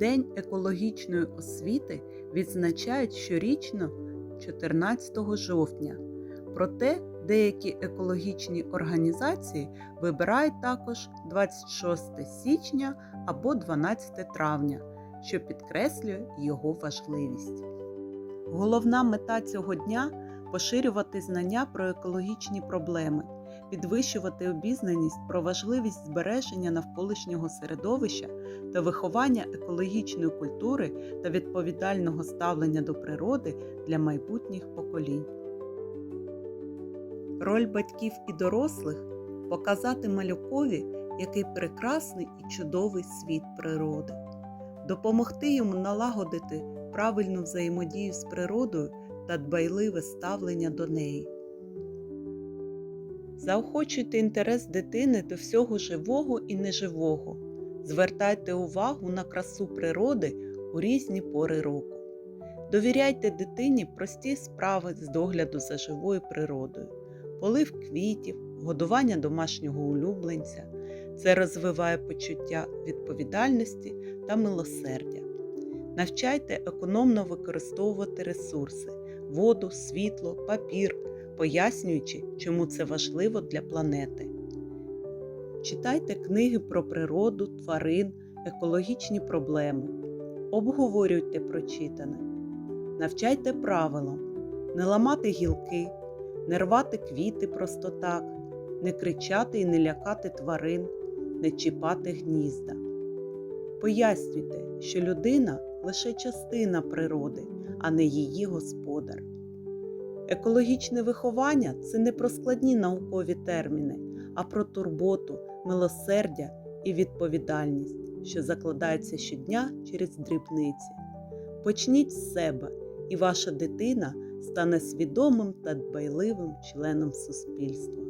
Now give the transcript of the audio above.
День екологічної освіти відзначають щорічно 14 жовтня. Проте деякі екологічні організації вибирають також 26 січня або 12 травня, що підкреслює його важливість. Головна мета цього дня поширювати знання про екологічні проблеми, підвищувати обізнаність про важливість збереження навколишнього середовища та виховання екологічної культури та відповідального ставлення до природи для майбутніх поколінь. Роль батьків і дорослих показати малюкові, який прекрасний і чудовий світ природи, допомогти йому налагодити правильну взаємодію з природою та дбайливе ставлення до неї. Заохочуйте інтерес дитини до всього живого і неживого. Звертайте увагу на красу природи у різні пори року. Довіряйте дитині прості справи з догляду за живою природою, полив квітів, годування домашнього улюбленця. Це розвиває почуття відповідальності та милосердя. Навчайте економно використовувати ресурси воду, світло, папір, пояснюючи, чому це важливо для планети. Читайте книги про природу, тварин, екологічні проблеми. Обговорюйте прочитане. Навчайте правилам не ламати гілки, не рвати квіти просто так, не кричати і не лякати тварин, не чіпати гнізда. Пояснюйте, що людина лише частина природи, а не її господар. Екологічне виховання це не про складні наукові терміни, а про турботу, милосердя і відповідальність, що закладається щодня через дрібниці. Почніть з себе, і ваша дитина стане свідомим та дбайливим членом суспільства.